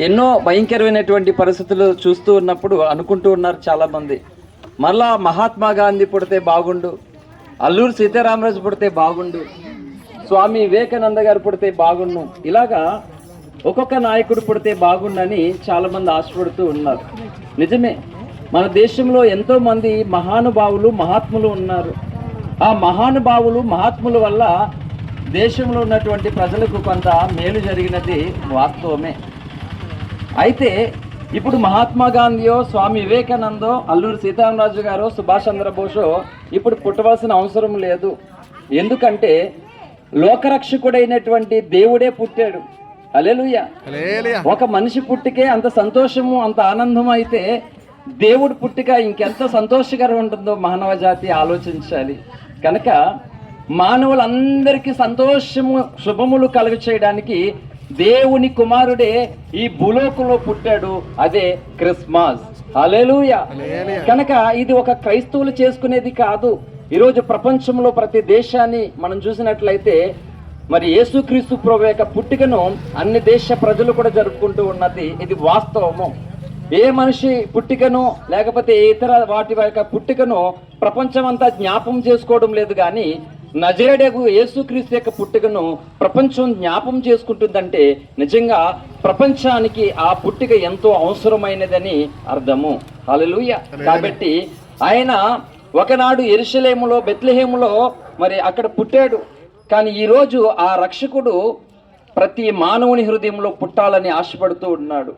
ఎన్నో భయంకరమైనటువంటి పరిస్థితులు చూస్తూ ఉన్నప్పుడు అనుకుంటూ ఉన్నారు చాలామంది. మళ్ళా మహాత్మా గాంధీ పుడితే బాగుండు అల్లూరు సీతారామరాజు పుడితే బాగుండు స్వామి వివేకానంద గారు పుడితే బాగుండు ఇలాగా ఒక్కొక్క నాయకుడు పుడితే బాగుండని చాలామంది ఆశపడుతూ ఉన్నారు. నిజమే మన దేశంలో ఎంతోమంది మహానుభావులు మహాత్ములు ఉన్నారు. ఆ మహానుభావులు మహాత్ముల వల్ల దేశంలో ఉన్నటువంటి ప్రజలకు కొంత మేలు జరిగినది వాస్తవమే. అయితే ఇప్పుడు మహాత్మా గాంధీయో స్వామి వివేకానందో అల్లూరి సీతారామరాజు గారో సుభాష్ చంద్రబోసో ఇప్పుడు పుట్టవలసిన అవసరం లేదు. ఎందుకంటే లోకరక్షకుడైనటువంటి దేవుడే పుట్టాడు. అలెలుయ్య ఒక మనిషి పుట్టికే అంత సంతోషము అంత ఆనందం అయితే దేవుడు పుట్టిక ఇంకెంత సంతోషకరం ఉంటుందో మానవ జాతి ఆలోచించాలి. కనుక మానవులందరికీ సంతోషము శుభములు కలుగ చేయడానికి దేవుని కుమారుడే ఈ భూలోకంలో పుట్టాడు. అదే క్రిస్మస్. హల్లెలూయ. కనుక ఇది ఒక క్రైస్తవులు చేసుకునేది కాదు. ఈరోజు ప్రపంచంలో ప్రతి దేశాన్ని మనం చూసినట్లయితే మరి యేసుక్రీస్తు ప్రభు యొక్క పుట్టికను అన్ని దేశ ప్రజలు కూడా జరుపుకుంటూ ఉన్నది. ఇది వాస్తవము. ఏ మనిషి పుట్టికను లేకపోతే ఇతర వాటి యొక్క పుట్టికను ప్రపంచమంతా జ్ఞాపం చేసుకోవడం లేదు కానీ నజరేడకు యేసుక్రీస్తు యొక్క పుట్టుకను ప్రపంచం జ్ఞాపం చేసుకుంటుందంటే నిజంగా ప్రపంచానికి ఆ పుట్టిక ఎంతో అవసరమైనదని అర్థము. హల్లెలూయా. కాబట్టి ఆయన ఒకనాడు ఎరుషలేములో బెత్లెహేములో మరి అక్కడ పుట్టాడు. కానీ ఈరోజు ఆ రక్షకుడు ప్రతి మానవుని హృదయంలో పుట్టాలని ఆశపడుతూ ఉన్నాడు.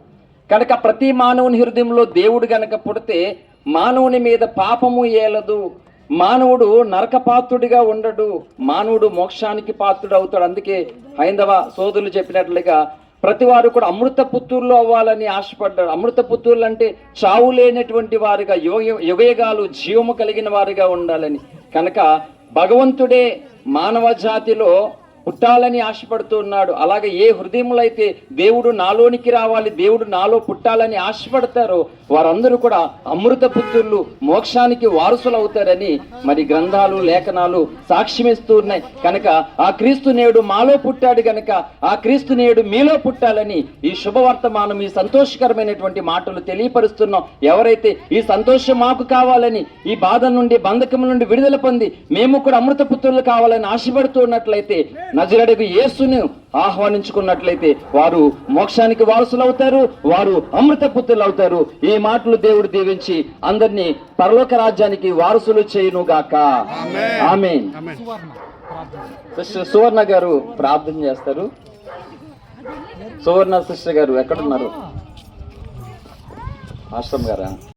కనుక ప్రతి మానవుని హృదయంలో దేవుడు గనక పుడితే మానవుని మీద పాపము ఏలదు. మానవుడు నరకపాత్రుడిగా ఉండడు మానవుడు మోక్షానికి పాత్రుడు అవుతాడు అందుకే హైందవ సోదరులు చెప్పినట్లుగా ప్రతి వారు కూడా అమృత పుత్తూరులో అవ్వాలని ఆశపడ్డాడు అమృత పుత్తూరులు అంటే చావు లేనటువంటి వారుగా యుగ యుగయుగాలు జీవము కలిగిన వారుగా ఉండాలని. కనుక భగవంతుడే మానవ జాతిలో పుట్టాలని ఆశపడుతూ ఉన్నాడు. అలాగే ఏ హృదయములో అయితే దేవుడు నాలోనికి రావాలి దేవుడు నాలో పుట్టాలని ఆశపడతారో వారందరూ కూడా అమృత పుత్రులు మోక్షానికి వారసులు అవుతారని మరి గ్రంథాలు లేఖనాలు సాక్ష్యమిస్తూ ఉన్నాయి. కనుక ఆ క్రీస్తు నేడు మాలో పుట్టాడు గనక ఆ క్రీస్తు నేడు మీలో పుట్టాలని ఈ శుభవర్తమానం ఈ సంతోషకరమైనటువంటి మాటలు తెలియపరుస్తున్నాం. ఎవరైతే ఈ సంతోషం మాకు కావాలని ఈ బాధ నుండి బంధకం నుండి విడుదల పొంది మేము కూడా అమృత పుత్రులు కావాలని ఆశపడుతున్నట్లయితే నజరడకు యేసును ఆహ్వానించుకున్నట్లయితే వారు మోక్షానికి వారసులు అవుతారు వారు అమృత పుత్రులు అవుతారు ఈ మాటలు దేవుడు దీవించి అందరినీ పరలోక రాజ్యానికి వారసులు చేయును గాక ఆమె సిస్టర్ సువర్ణ గారు ప్రార్థన చేస్తారు. సువర్ణ సిస్టర్ గారు ఎక్కడున్నారు? ఆశ్రమ్ గారా?